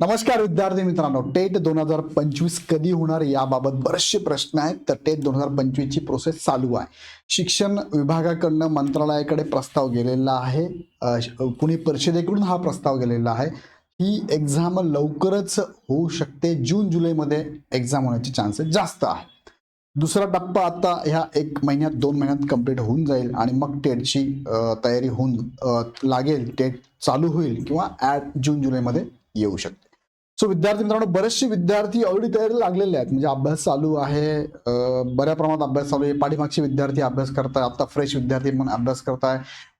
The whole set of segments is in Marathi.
नमस्कार विद्यार्थी मित्रांनो टेट दोन हजार पंचवीस कधी होणार याबाबत बरेचसे प्रश्न आहेत. तर टेट दोन हजार पंचवीसची प्रोसेस चालू आहे. शिक्षण विभागाकडनं मंत्रालयाकडे प्रस्ताव गेलेला आहे. कुणी पुणे परिषदेकडून हा प्रस्ताव गेलेला आहे. ही एक्झाम लवकरच होऊ शकते. जून जुलैमध्ये एक्झाम होण्याचे चान्सेस जास्त आहे. दुसरा टप्पा आता ह्या एक महिन्यात दोन महिन्यात कंप्लीट होऊन जाईल आणि मग टेटची तयारी होऊन लागेल. टेट चालू होईल किंवा ॲट जून जुलैमध्ये येऊ शकते. सो विद्यार्थी मित्रांनो बरेचसे विद्यार्थी ऑलरेडी तयारी लागलेले आहेत. म्हणजे अभ्यास चालू आहे. बऱ्या प्रमाणात अभ्यास चालू आहे. पाठीमागचे विद्यार्थी अभ्यास करताय. आता फ्रेश विद्यार्थी म्हणून अभ्यास करताय.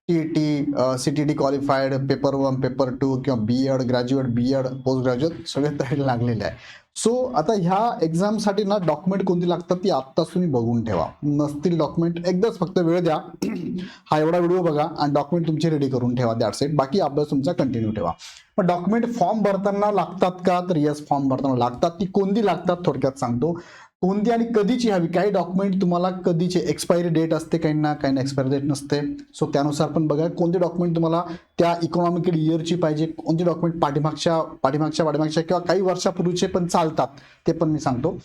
T T C T T qualified paper one paper two किंवा B Ed graduate B Ed post graduate सगळे तयारी लागलेले आहे सो आता ह्या एक्झामसाठी ना डॉक्युमेंट कोणती लागतात ती आत्ताच तुम्ही बघून ठेवा. नसतील डॉक्युमेंट एकदाच फक्त वेळ द्या. हा एवढा व्हिडिओ बघा आणि डॉक्युमेंट तुमचे रेडी करून ठेवा दॅट इट बाकी अभ्यास तुमचा कंटिन्यू ठेवा. पण डॉक्युमेंट फॉर्म भरताना लागतात का? तर येस फॉर्म भरताना लागतात. ती कोणती लागतात? थोडक्यात सांगतो. कोणती आणि कधीची हवी? काही डॉक्युमेंट तुम्हाला कधीचे एक्सपायरी डेट असते काही ना काही एक्सपायरी डेट नसते. सो त्यानुसार पण बघा कोणते डॉक्युमेंट तुम्हाला त्या इकॉनॉमिकल इयरची पाहिजे कोणते डॉक्युमेंट पाठीमागच्या पाठीमागच्या पाठीमागच्या किंवा काही वर्षापूर्वीचे पण चालतात ते पण मी सांगतो.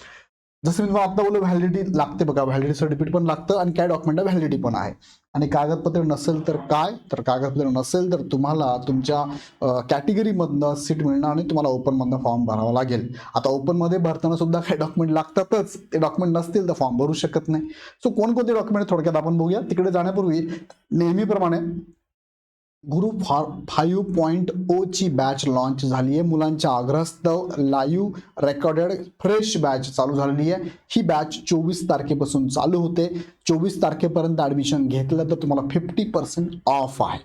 जसं मी तुम्हाला आता बोललो व्हॅलिडिटी लागते बघा व्हॅलिडिटी सर्टिफिकेट पण लागतं आणि काय डॉक्युमेंट व्हॅलिडिटी पण आहे. आणि कागदपत्र नसेल तर काय? तर कागदपत्र नसेल तर तुम्हाला तुमच्या कॅटेगरीमधनं सीट मिळणार आणि तुम्हाला ओपनमधनं फॉर्म भरावा लागेल. आता ओपनमध्ये भरताना सुद्धा काही डॉक्युमेंट लागतातच. ते डॉक्युमेंट नसतील तर फॉर्म भरू शकत नाही. सो कोणकोणते डॉक्युमेंट थोडक्यात आपण बघूया. तिकडे जाण्यापूर्वी नेहमीप्रमाणे गुरु फा फाईव्ह पॉईंट ओची बॅच लॉन्च झाली आहे मुलांच्या आग्रहस्तव लाईव्ह रेकॉर्डेड फ्रेश बॅच चालू झालेली आहे. ही बॅच चोवीस तारखेपासून चालू होते. चोवीस तारखेपर्यंत ॲडमिशन घेतलं तर तुम्हाला फिफ्टी पर्सेंट ऑफ आहे.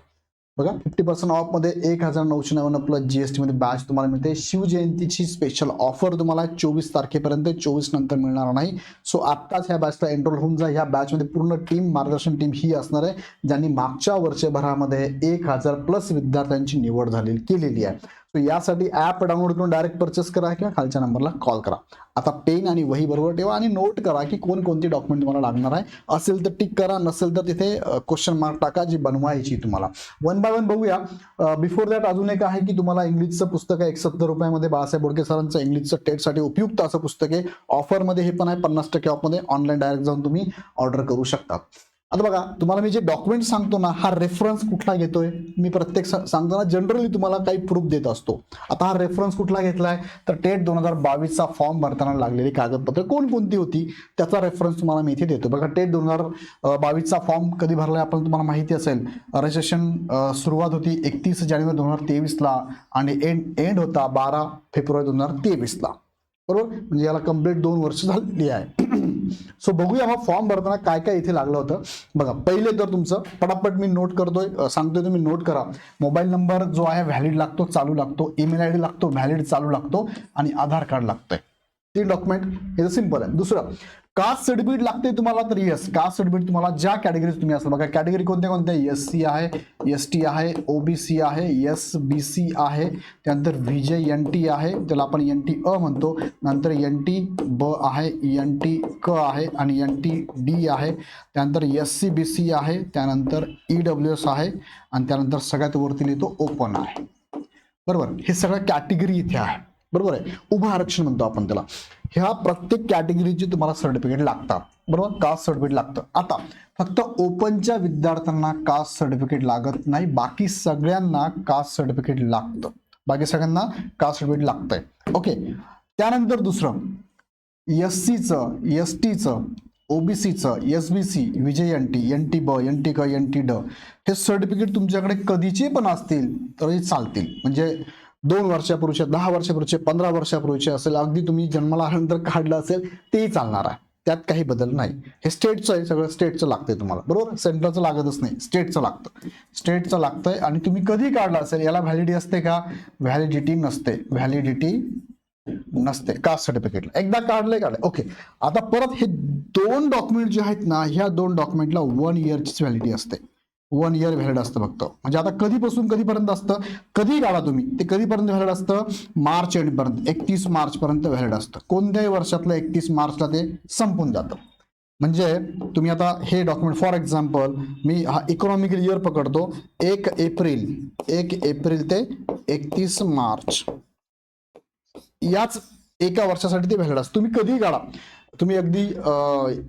बघा फिफ्टी पर्सेंट ऑफमध्ये एक हजार नऊशे नव्याण्णव प्लस जी एस टीमध्ये बॅच तुम्हाला मिळते. शिवजयंतीची स्पेशल ऑफर तुम्हाला चोवीस तारखेपर्यंत चोवीस नंतर मिळणार नाही. सो आत्ताच ह्या बॅचला एनरोल होऊन जा. ह्या बॅचमध्ये पूर्ण टीम मार्गदर्शन टीम ही असणार आहे ज्यांनी मागच्या वर्षभरामध्ये एक हजार प्लस विद्यार्थ्यांची निवड झालेली केलेली आहे. सो यासाठी ॲप डाउनलोड करून डायरेक्ट परचेस करा किंवा खालच्या नंबरला कॉल करा. आता पेन आणि वही बरोबर ठेवा आणि नोट करा की कोणकोणती डॉक्युमेंट तुम्हाला लागणार आहे. असेल तर टिक करा नसेल तर तिथे क्वेश्चन मार्क टाका जी बनवायची तुम्हाला. वन बाय वन बघूया. बिफोर दॅट अजून एक आहे की तुम्हाला इंग्लिशचं पुस्तक आहे एकसत्तर रुपयामध्ये बाळासाहेब बोडके सरांचं इंग्लिशचं टेटसाठी उपयुक्त असं पुस्तक आहे. ऑफरमध्ये हे पण आहे पन्नास टक्के ऑफमध्ये ऑनलाईन डायरेक्ट जाऊन तुम्ही ऑर्डर करू शकता. आता बघा तुम्हाला मी जे डॉक्युमेंट सांगतो ना हा रेफरन्स कुठला घेतोय? मी प्रत्येक सा- सांगताना जनरली तुम्हाला काही प्रूफ देत असतो. आता हा रेफरन्स कुठला घेतलाय? तर टेट दोन हजार बावीसचा फॉर्म भरताना लागलेली कागदपत्र कोणकोणती होती? त्याचा रेफरन्स तुम्हाला मी इथे देतो. बघा टेट दोन हजार बावीसचा फॉर्म कधी भरलाय आपण तुम्हाला माहिती असेल. रजिस्ट्रेशन सुरुवात होती एकतीस जानेवारी दोन हजार तेवीसला आणि एंड एंड होता बारा फेब्रुवारी दोन हजार तेवीसला. बरोबर? म्हणजे याला कंप्लीट दोन वर्ष झालेली आहे. सो बघूया मग फॉर्म भरताना काय काय इथे लागलं होतं. बघा पहिले तर तुमचं पटापट मी नोट करतोय. सांगतोय तुम्ही नोट करा. मोबाईल नंबर जो आहे व्हॅलिड लागतो चालू लागतो. ईमेल आय डी लागतो व्हॅलिड चालू लागतो. आणि आधार कार्ड लागतंय. ते डॉक्युमेंट हे सिंपल सिंपल आहे. दुसरं कास्ट सर्टिफिकेट लागते तुम्हाला तर येस कास्ट सर्टिफिकेट तुम्हाला ज्या कॅटेगरीज तुम्ही असाल बघा कॅटेगरी कोणत्या कोणत्या? एस सी आहे एस टी आहे ओबीसी आहे एस बी सी आहे त्यानंतर व्ही जे एन टी आहे त्याला आपण एन टी अ म्हणतो. नंतर एन टी ब आहे एन टी क आहे आणि एन टी डी आहे. त्यानंतर एस सी बी सी आहे त्यानंतर ई डब्ल्यू एस आहे आणि त्यानंतर सगळ्यात वरती लिहितो ओपन आहे. बरोबर? हे सगळं कॅटेगरी इथे आहे. बरोबर आहे? उभं आरक्षण म्हणतो आपण त्याला. ह्या प्रत्येक कॅटेगरीचे तुम्हाला सर्टिफिकेट लागतात. बरोबर? कास्ट सर्टिफिकेट लागतं. आता फक्त ओपनच्या विद्यार्थ्यांना कास्ट सर्टिफिकेट लागत नाही. बाकी सगळ्यांना कास्ट सर्टिफिकेट लागतं. बाकी सगळ्यांना कास्ट सर्टिफिकेट लागतंय. ओके. त्यानंतर दुसरं एस सीचं एस टीचं ओबीसीचं S B C V J N T N T ब एन टी क एन टी ड हे सर्टिफिकेट तुमच्याकडे कधीचे पण असतील तरी चालतील. म्हणजे दोन वर्षापूर्वीचे दहा वर्षापूर्वीचे पंधरा वर्षापूर्वीचे असेल अगदी तुम्ही जन्माला आल्यानंतर काढलं असेल तेही चालणार आहे. त्यात काही बदल नाही. हे स्टेटचं आहे सगळं स्टेटचं लागतंय तुम्हाला. बरोबर? सेंट्रलचं लागतच नाही स्टेटचं लागतं. स्टेटचं लागतंय आणि तुम्ही कधी काढलं असेल याला व्हॅलिडिटी असते का? व्हॅलिडिटी नसते. व्हॅलिडिटी नसते. कास्ट सर्टिफिकेटला एकदा काढलंय काढलंय ओके. आता परत हे दोन डॉक्युमेंट जे आहेत ना ह्या दोन डॉक्युमेंटला वन इयरचीच व्हॅलिडिटी असते. वन इयर व्हॅलिड असतं फक्त. म्हणजे आता कधीपासून कधीपर्यंत असतं? कधी काढा तुम्ही? ते कधीपर्यंत व्हॅलिड असतं? मार्च एंडपर्यंत एकतीस मार्चपर्यंत व्हॅलिड असतं. कोणत्याही वर्षातलं एकतीस मार्चला ते संपून जातं. म्हणजे तुम्ही आता हे डॉक्युमेंट फॉर एक्झाम्पल मी हा इकॉनॉमिकल इयर पकडतो. एक एप्रिल एक एप्रिल ते एकतीस मार्च. याच एका वर्षासाठी ते व्हॅलिड असतं. तुम्ही कधीही काढा तुम्ही अगदी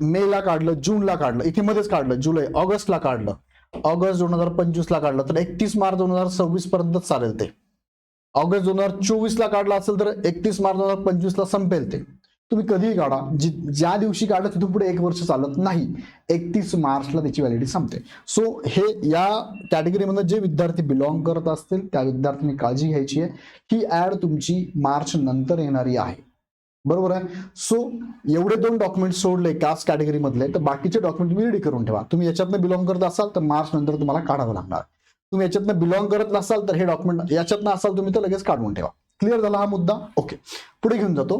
मेला काढलं जूनला काढलं इथे मध्येच काढलं जुलै ऑगस्टला काढलं. ऑगस्ट दोन हजार पंचवीस ला काढलं तर एकतीस मार्च दोन हजार सव्वीस पर्यंत चालेल ते. ऑगस्ट दोन हजार चोवीस ला काढला असेल तर एकतीस मार्च दोन हजार पंचवीसला संपेल ते. तुम्ही कधीही काढा. जी ज्या दिवशी काढलं तिथून पुढे एक वर्ष चालत नाही. एकतीस मार्चला त्याची व्हॅलिडिटी संपते. सो हे या कॅटेगरीमध्ये जे विद्यार्थी बिलॉंग करत असतील त्या विद्यार्थ्यांनी काळजी घ्यायची आहे ही ऍड तुमची मार्च नंतर येणारी आहे. बरोबर आहे? सो एवढे दोन डॉक्युमेंट सोडले कास्ट कॅटेगरी मधले तर बाकीचे डॉक्युमेंट तुम्ही रेडी करून ठेवा. तुम्ही याच्यातनं बिलॉंग करत असाल तर मार्च नंतर तुम्हाला काढावं लागणार. तुम्ही याच्यातनं बिलॉंग करत नसाल तर हे डॉक्युमेंट याच्यातनं असाल तुम्ही तर लगेच काढून ठेवा. क्लिअर झाला हा मुद्दा? ओके पुढे घेऊन जातो.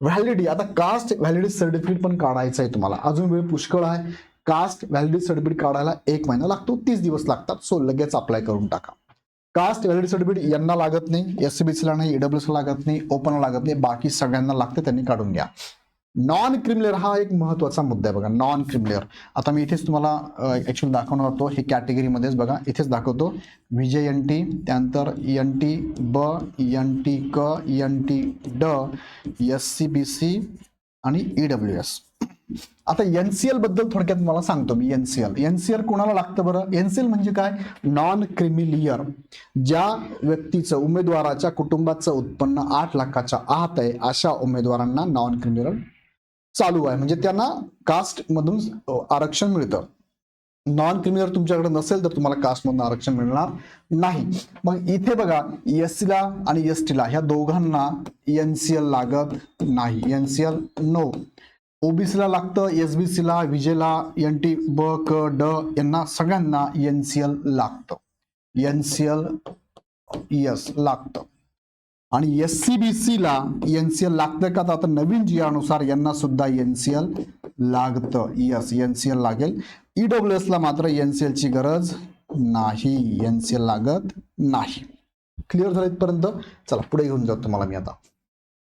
व्हॅलिडिटी आता कास्ट व्हॅलिडिटी सर्टिफिकेट पण काढायचं आहे तुम्हाला. अजून वेळ पुष्कळ आहे. कास्ट व्हॅलिडिटी सर्टिफिकेट काढायला एक महिना लागतो तीस दिवस लागतात. सो लगेच अप्लाय करून टाका. कास्ट व्हॅलिड सर्टिफिकेट यांना लागत नाही एस सी ला नाही ईडब्ल्यूएस लागत नाही ओपन लागत नाही बाकी सगळ्यांना लागते त्यांनी काढून घ्या. नॉन क्रिमिलेअर हा एक महत्त्वाचा मुद्दा आहे बघा नॉन क्रिमिलेअर आता मी इथेच तुम्हाला ऍक्च्युअली दाखवणार होतो हे कॅटेगरीमध्येच बघा इथेच दाखवतो. विजय एन टी त्यानंतर एन टी ब एन टी क एन टी ड एस सी बी सी आणि ई डब्ल्यू एस आता एनसीएलबद्दल थोडक्यात मला सांगतो मी एनसीएल एनसीएल कोणाला लागतं बरं? एनसीएल म्हणजे काय? नॉन क्रिमिलियर ज्या व्यक्तीचं उमेदवाराच्या कुटुंबाचं उत्पन्न आठ लाखाच्या आत आहे अशा उमेदवारांना नॉन क्रिमिलियर चालू आहे. म्हणजे त्यांना कास्ट मधून आरक्षण मिळतं. नॉन क्रिमिनल तुमच्याकडे नसेल तर तुम्हाला कास्टमधून आरक्षण मिळणार नाही. मग इथे बघा एस आणि एस टीला ह्या दोघांना एनसीएल लागत नाही. एनसीएल नो ओबीसीला लागतं एस बी सीला विजेला एन टी ब क ड यांना सगळ्यांना एन सी एल लागतं. एन सी एल यस लागतं. आणि एस सी बी सीला एन सी एल लागतं का? तर आता नवीन जियानुसार यांना सुद्धा एल लागतं. यस एन सी एल लागेल. ईडब्ल्यू डब्ल्यू एसला मात्र सी एलची गरज नाही. एन सी एल लागत नाही. क्लिअर झालं इथपर्यंत. चला पुढे घेऊन जातो तुम्हाला मी आता.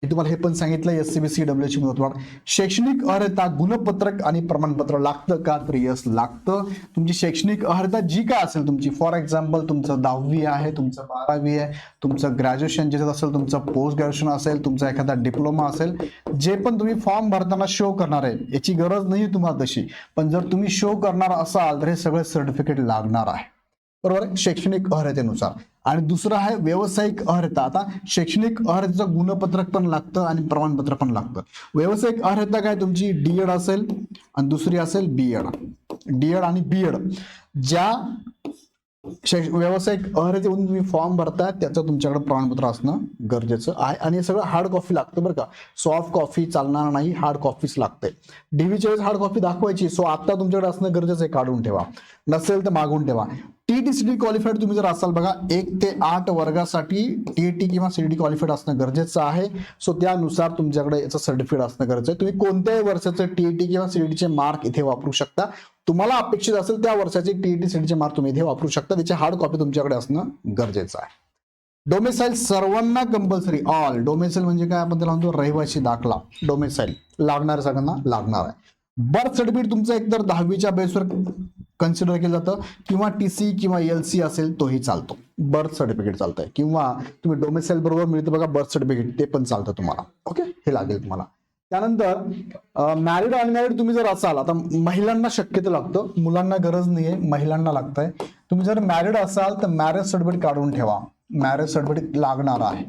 मी तुम्हाला हे पण सांगितलं S C B C W ची मुदतवाढ शैक्षणिक अर्हता गुणपत्रक आणि प्रमाणपत्र लागतं का? तर यस लागतं. तुमची शैक्षणिक अर्हता जी काय असेल तुमची फॉर एक्झाम्पल तुमचं दहावी आहे तुमचं बारावी आहे तुमचं ग्रॅज्युएशन ज्याच्यात असेल तुमचं पोस्ट ग्रॅज्युएशन असेल तुमचा एखादा डिप्लोमा असेल जे पण तुम्ही फॉर्म भरताना शो करणार आहे याची गरज नाही तुम्हाला तशी. पण जर तुम्ही शो करणार असाल तर हे सगळे सर्टिफिकेट लागणार आहे. बरोबर? शैक्षणिक अर्हतेनुसार. आणि दुसरं आहे व्यावसायिक अर्हता. आता शैक्षणिक अर्हतेचं गुणपत्रक पण लागतं आणि प्रमाणपत्र पण लागतं. व्यावसायिक अर्हता काय? तुमची डीएड असेल आणि दुसरी असेल बीएड डीएड आणि बीएड ज्या व्यावसायिक अर्हतेवरून तुम्ही फॉर्म भरताय त्याचं तुमच्याकडे प्रमाणपत्र असणं गरजेचं आहे. आणि हे सगळं हार्ड कॉपी लागतं बरं का. सॉफ्ट कॉफी चालणार नाही हार्ड कॉपीच लागते डीव्हीच्या वेळेस हार्ड कॉफी दाखवायची सो आता तुमच्याकडे असणं गरजेचं आहे काढून ठेवा. नसेल तर मागून ठेवा. टी सी डी क्वालिफाईड तुम्ही जर असाल बघा एक ते आठ वर्गासाठी टी किंवा सीडी क्वालिफाईड असणं गरजेचं आहे. सो त्यानुसार तुमच्याकडे याचं सर्टिफिकेट असणं गरजेचं आहे. तुम्ही कोणत्याही वर्षाचे टी किंवा सीईटीचे मार्क इथे वापरू शकता. तुम्हाला अपेक्षित असेल त्या वर्षाचे टी टी सी डीचे मार्क तुम्ही इथे वापरू शकता. त्याची हार्ड कॉपी तुमच्याकडे असणं गरजेचं आहे. डोमेसाईल सर्वांना कंपल्सरी ऑल डोमेसाईल म्हणजे काय? आपण त्याला म्हणतो रहिवासी दाखला. डोमेसाईल लागणार सगळ्यांना लागणार आहे. बर्थ सर्टिफिकेट तुमचं एकतर दहावीच्या बेसवर कन्सिडर केलं जातं. किंवा टी सी किंवा एल सी असेल तोही चालतो. बर्थ सर्टिफिकेट चालतंय. किंवा तुम्ही डोमेसाईल बरोबर मिळतं बघा बर्थ सर्टिफिकेट ते पण चालतं तुम्हाला. ओके हे लागेल तुम्हाला. त्यानंतर मॅरिड अनमॅरिड तुम्ही जर असाल आता महिलांना शक्यतो लागतं. मुलांना गरज नाहीये महिलांना लागतंय. तुम्ही जर मॅरिड असाल तर मॅरेज सर्टिफिकेट काढून ठेवा. मॅरेज सर्टिफिकेट लागणार आहे.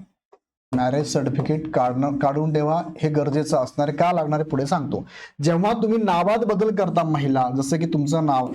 मॅरेज सर्टिफिकेट काढणं काढून ठेवा. हे गरजेचं असणार का लागणार पुढे सांगतो. जेव्हा तुम्ही नावात बदल करता महिला जसं की तुमचं नाव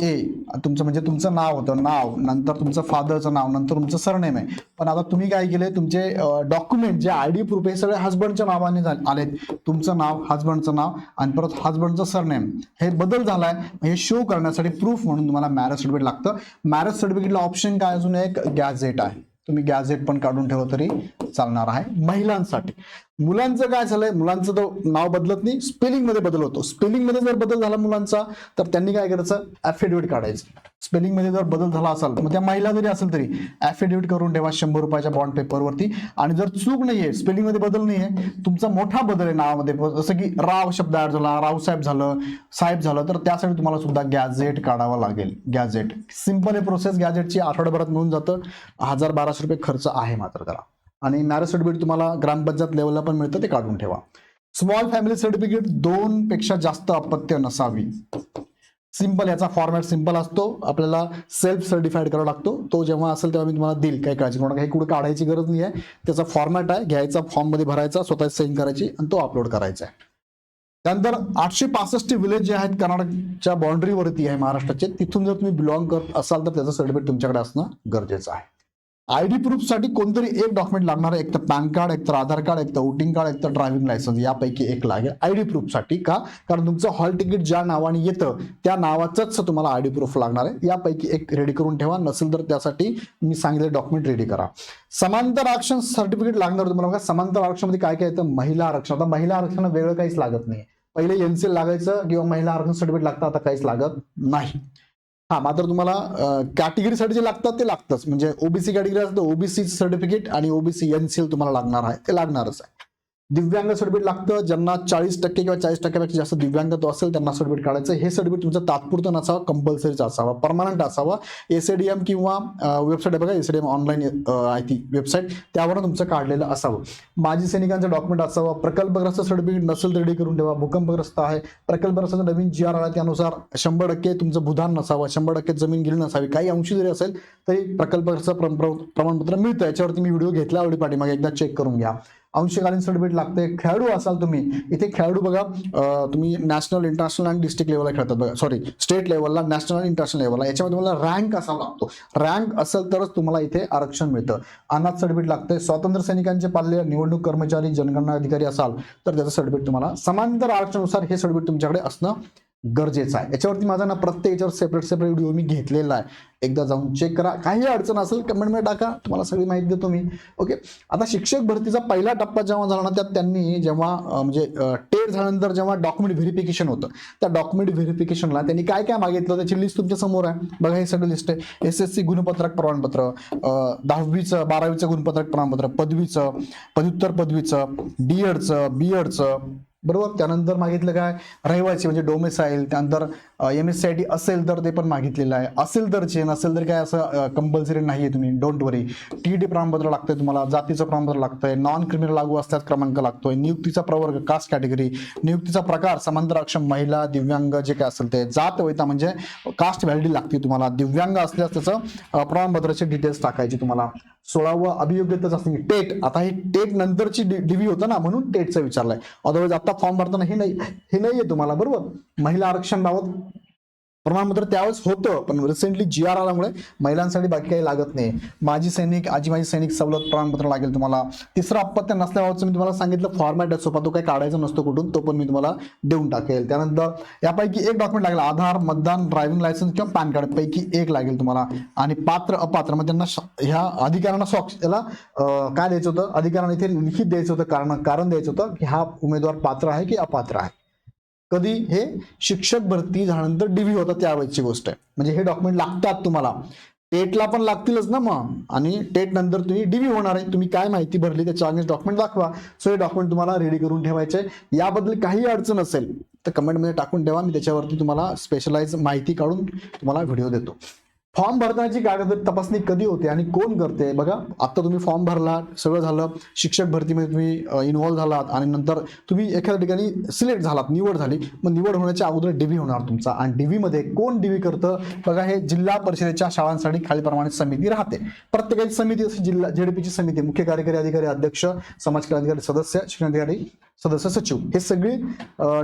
ए तुमचं म्हणजे तुमचं नाव होतं नाव. नंतर तुमचं फादरचं नाव नंतर तुमचं सरनेम आहे. पण आता तुम्ही काय केले तुमचे डॉक्युमेंट जे आय डी प्रूफ हे सगळे हजबंडच्या नावाने आले आलेत. तुमचं नाव हजबंडचं नाव आणि परत हजबंडचं सरनेम हे बदल झालाय. हे शो करण्यासाठी प्रूफ म्हणून तुम्हाला मॅरेज सर्टिफिकेट लागतं. मॅरेज सर्टिफिकेटला ऑप्शन काय? अजून एक गॅझेट आहे. तुम्ही गॅझेट पण काढून ठेवलं तरी चालणार आहे. महिलांसाठी. मुलांचं काय झालंय? मुलांचं तर नाव बदलत नाही. स्पेलिंगमध्ये बदल होतो. स्पेलिंगमध्ये जर बदल झाला मुलांचा तर त्यांनी काय करायचं? ऍफिडेव्हिट काढायचं. स्पेलिंगमध्ये जर बदल झाला असेल मग त्या महिला जरी असेल तरी ऍफिडेव्हिट करून ठेवा शंभर रुपयाच्या बॉन्ड पेपरवरती आणि जर चूक नाहीये स्पेलिंगमध्ये बदल नाहीये तुमचा मोठा बदल आहे नावामध्ये. जसं की राव शब्द ऍड झाला रावसाहेब झालं साहेब झालं तर त्यासाठी तुम्हाला सुद्धा गॅझेट काढावं लागेल. गॅझेट. सिंपल आहे प्रोसेस गॅझेटची आठवड्याभरात मिळून जातं. हजार बाराशे रुपये खर्च आहे मात्र त्याला. आणि मॅरेज सर्टिफिकेट तुम्हाला ग्रामपंचायत लेवलला पण मिळतं ते काढून ठेवा. स्मॉल फॅमिली सर्टिफिकेट दोन पेक्षा जास्त अपत्य नसावी. सिंपल याचा फॉर्मॅट सिंपल असतो. आपल्याला सेल्फ सर्टिफाईड करावा लागतो. तो जेव्हा असेल तेव्हा मी तुम्हाला देईल. काही काळजी करू नका. हे कुठे काढायची गरज नाही आहे त्याचा फॉर्मॅट आहे. घ्यायचा फॉर्ममध्ये भरायचा स्वतः सेंड करायची आणि तो अपलोड करायचा आहे. त्यानंतर आठशे पासष्ट विलेज जे आहेत कर्नाटकच्या बाउंड्रीवरती आहे महाराष्ट्राचे. तिथून जर तुम्ही बिलॉंग करत असाल तर त्याचं सर्टिफिकेट तुमच्याकडे असणं गरजेचं आहे. आयडी प्रूफसाठी कोणतरी एक डॉक्युमेंट लागणार आहे. एक तर पॅन कार्ड एक तर आधार कार्ड एक तर वोटिंग कार्ड एक तर ड्रायव्हिंग लायसन्स यापैकी एक लागेल आय डी प्रूफसाठी का? कारण तुमचं हॉल तिकीट ज्या नावाने येतं त्या नावाचंच तुम्हाला आयडी प्रूफ लागणार आहे. यापैकी एक रेडी करून ठेवा. नसेल तर त्यासाठी मी सांगितले डॉक्युमेंट रेडी करा. समांतर आरक्षण सर्टिफिकेट लागणार तुम्हाला. बघा समांतर आरक्षणामध्ये काय काय येतं? महिला आरक्षण. आता महिला आरक्षण वेगळं काहीच लागत नाही. पहिले एनसीएल लागायचं किंवा महिला आरक्षण सर्टिफिकेट लागतं आता काहीच लागत नाही. हा मात्र तुम्हाला कॅटेगरीसाठी जे लागतात ते लागतंच. म्हणजे ओबीसी कॅटेगरी असतं ओबीसी सर्टिफिकेट आणि ओबीसी एनसील तुम्हाला लागणार आहे. ते लागणारच आहे. दिव्यांग सर्टिफिकेट लागतं. ज्यांना चाळीस टक्के किंवा चाळीस टक्क्यापेक्षा जास्त दिव्यांगत्व असेल त्यांना सर्टिफिकेट काढायचं. हे सर्टिफिकेट तुमचं तात्पुरतं नसावं कंपल्सरीचं असावा परमनंट असावा. एसएडीएम किंवा वेबसाईट आहे बघा एसएडीएम ऑनलाईन आहे ती वेबसाईट त्यावर तुमचं काढलेलं असावं. माजी सैनिकांचं डॉक्युमेंट असावं. प्रकल्पग्रस्त सर्टिफिकेट नसेल तर रेडी करून ठेवा. भूकंपग्रस्त आहे. प्रकल्पग्रस्त नवीन जी आर आला त्यानुसार शंभर टक्के तुमचं भूधान नसावं. शंभर टक्के जमीन गेली नसावी. काही अंशी जरी असेल तरी प्रकल्पग्रस्त प्रमाणपत्र मिळतं. याच्यावरती मी व्हिडिओ घेतला. आवडी पाठीमागे एकदा चेक करून घ्या. अंशकालीन सर्टिफिकेट लागते खेळाडू असाल तुम्ही इथे खेळाडू बघा तुम्ही नॅशनल इंटरनॅशनल आणि डिस्ट्रिक्ट लेवलला खेळतात बघा. सॉरी स्टेट लेवलला नॅशनल आणि इंटरनॅशनल लेवलला याच्यामध्ये तुम्हाला रँक असावा लागतो. रँक असेल तरच तुम्हाला इथे आरक्षण मिळतं. अनाथ सर्टिफिकेट लागते स्वातंत्र्य सैनिकांचे पाल्य निवडणूक कर्मचारी जनगणना अधिकारी असाल तर त्याचं सर्टिफिकेट तुम्हाला समांतर आरक्षणानुसार हे सर्टिफिकेट तुमच्याकडे असणं गरजेचं आहे. याच्यावरती माझा ना प्रत्येक याच्यावर सेपरेट सेपरेट व्हिडिओ मी घेतलेला आहे. एकदा जाऊन चेक करा. काही अडचण असेल कमेंटमध्ये टाका. तुम्हाला सगळी माहिती देतो मी. ओके आता शिक्षक भरतीचा पहिला टप्पा जेव्हा झाला ना त्यात त्यांनी जेव्हा म्हणजे टेर झाल्यानंतर जेव्हा डॉक्युमेंट व्हेरिफिकेशन होतं त्या डॉक्युमेंट व्हेरिफिकेशनला त्यांनी काय काय मागितलं? त्याची लिस्ट तुमच्यासमोर आहे. बघा हे सगळं लिस्ट आहे. एस एस सी गुणपत्रक प्रमाणपत्र दहावीचं बारावीचं गुणपत्रक प्रमाणपत्र पदवीचं पदव्युत्तर पदवीचं डी एडचं बी एडचं बरोबर? त्यानंतर मागितलं काय? रहिवासी म्हणजे डोमेसाईल त्यानंतर M S C I T असेल तर ते पण मागितलेलं आहे. असेल तरचे नसेल तर काय असं कंपल्सरी नाही आहे तुम्ही. डोंट वरी टी डी प्रमाणपत्र लागतंय तुम्हाला जातीचं प्रमाणपत्र लागतंय नॉन क्रिमिनल लागू असल्यास क्रमांक लागतोय. नियुक्तीचा प्रवर्ग कास्ट कॅटेगरी नियुक्तीचा प्रकार समांतर अक्षम महिला दिव्यांग जे काय असेल ते. जात वैता म्हणजे कास्ट व्हॅलिडी लागते तुम्हाला. दिव्यांग असल्यास त्याचं प्रमाणपत्राचे डिटेल्स टाकायचे तुम्हाला. सोळावं अभियोग्यता असते. टेट आता हे टेट नंतरची डीव्ही होतं ना म्हणून टेटचं विचारलंय. अदरवाईज आता फॉर्म भरताना हे नाही हे नाही आहे तुम्हाला बरोबर? महिला आरक्षण बाबत प्रमाणपत्र त्यावेळेस होतं पण रिसेंटली जी आर आल्यामुळे महिलांसाठी बाकी काही लागत नाही. माजी सैनिक आजी माजी सैनिक सवलत प्रमाणपत्र लागेल तुम्हाला. तिसरं अपत्य नसल्याबाबतचं मी तुम्हाला सांगितलं फॉर्मॅट आहे सोपा तो काही काढायचा नसतो कुठून तो पण मी तुम्हाला देऊन टाकेल. त्यानंतर यापैकी एक डॉक्युमेंट लागेल आधार मतदान ड्रायव्हिंग लायसन्स किंवा पॅन कार्ड पैकी एक लागेल तुम्हाला. आणि पात्र अपात्र म्हणजे मग त्यांना ह्या अधिकाऱ्यांना सॉक्स याला काय द्यायचं होतं? अधिकाऱ्यांना इथे लिखित द्यायचं होतं कारण कारण द्यायचं होतं की हा उमेदवार पात्र आहे की अपात्र आहे? कधी हे शिक्षक भरती झाल्यानंतर डीव्ही होता त्यावेळेची गोष्ट आहे. म्हणजे हे डॉक्युमेंट लागतात तुम्हाला. टेटला पण लागतीलच ना मग. आणि टेट नंतर तुम्ही डीव्ही होणार आहे. तुम्ही काय माहिती भरली त्याच्या अगेन्स्ट डॉक्युमेंट दाखवा. सो हे डॉक्युमेंट तुम्हाला रेडी करून ठेवायचे याबद्दल काही अडचण असेल तर कमेंटमध्ये टाकून ठेवा. मी त्याच्यावरती तुम्हाला स्पेशलाइज माहिती काढून तुम्हाला व्हिडिओ देतो. फॉर्म भरतानाची कागद तपासणी कधी होते आणि कोण करते? बघा आता तुम्ही फॉर्म भरला सगळं झालं शिक्षक भरतीमध्ये तुम्ही इन्व्हॉल्व्ह झालात आणि नंतर तुम्ही एखाद्या ठिकाणी सिलेक्ट झालात निवड झाली. मग निवड होण्याच्या अगोदर डीव्ही होणार तुमचा आणि डीव्ही मध्ये कोण डीव्ही करतं? बघा हे जिल्हा परिषदेच्या शाळांसाठी खालीप्रमाणे समिती राहते. प्रत्येकाची समिती अशी जिल्हा जेडपीची समिती मुख्य कार्यकारी अधिकारी अध्यक्ष समाज कल्याण अधिकारी सदस्य शिक्षण अधिकारी सदस्य सचिव. हे सगळे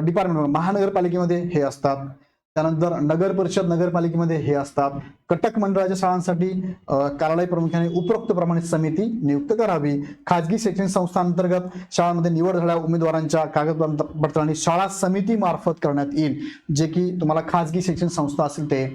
डिपार्टमेंट महानगरपालिकेमध्ये हे असतात. त्यानंतर नगर परिषद नगरपालिकेमध्ये हे असतात. कटक मंडळाच्या शाळांसाठी कार्यालय प्रामुख्याने उपरोक्त प्रमाणे समिती नियुक्त करावी. खाजगी शैक्षणिक संस्थांतर्गत शाळांमध्ये निवड झालेल्या उमेदवारांच्या कागदपत्रांनी शाळा समिती मार्फत करण्यात येईल. जे की तुम्हाला खाजगी शैक्षणिक संस्था असेल ते.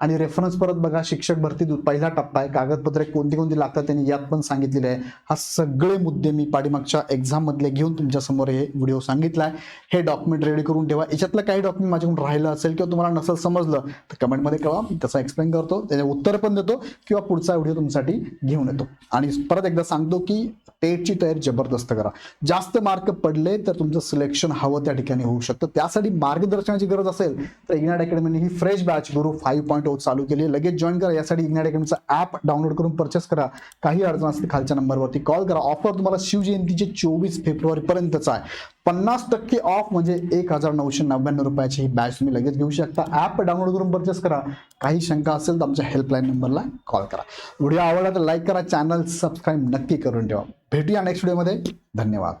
आणि रेफरन्स परत बघा शिक्षक भरती पहिला टप्पा आहे. कागदपत्रे कोणती कोणती लागतात त्यांनी यात पण सांगितलेले आहे. हा सगळे मुद्दे मी पाठीमागच्या एक्झाम मधले घेऊन तुमच्यासमोर हे व्हिडिओ सांगितला आहे हे डॉक्युमेंट रेडी करून ठेवा. याच्यातलं काही डॉक्युमेंट माझ्याकडून राहिलं असेल किंवा तुम्हाला नसेल समजलं तर कमेंटमध्ये कळवा. मी तसं एक्सप्लेन करतो. त्याचे उत्तर पण देतो किंवा पुढचा व्हिडिओ तुमच्यासाठी घेऊन येतो. आणि परत एकदा सांगतो की टेटची तयारी जबरदस्त करा. जास्त मार्क पडले तर तुमचं सिलेक्शन हवं त्या ठिकाणी होऊ शकतं. त्यासाठी मार्गदर्शनाची गरज असेल तर इग्नाट अकॅडमीने ही fresh batch Guru five point O चालू केली आहे. लगेच जॉईन करा. यासाठी इग्नाइट अकॅडमीचा ऍप डाउनलोड करून परचेस करा. काही अडचण असतील खालच्या नंबरवरती कॉल करा. ऑफर तुम्हाला शिवजयंतीचे चोवीस फेब्रुवारीपर्यंतच आहे. पन्नास टक्के ऑफ म्हणजे एक हजार नऊशे नव्याण्णव रुपयाची ही बॅच तुम्ही लगेच घेऊ शकता. ऍप डाउनलोड करून परचेस करा. काही शंका असेल तर आमच्या हेल्पलाईन नंबरला कॉल करा. व्हिडिओ आवडला तर लाईक करा चॅनल सबस्क्राईब नक्की करून ठेवा. भेटूया नेक्स्ट व्हिडिओमध्ये धन्यवाद.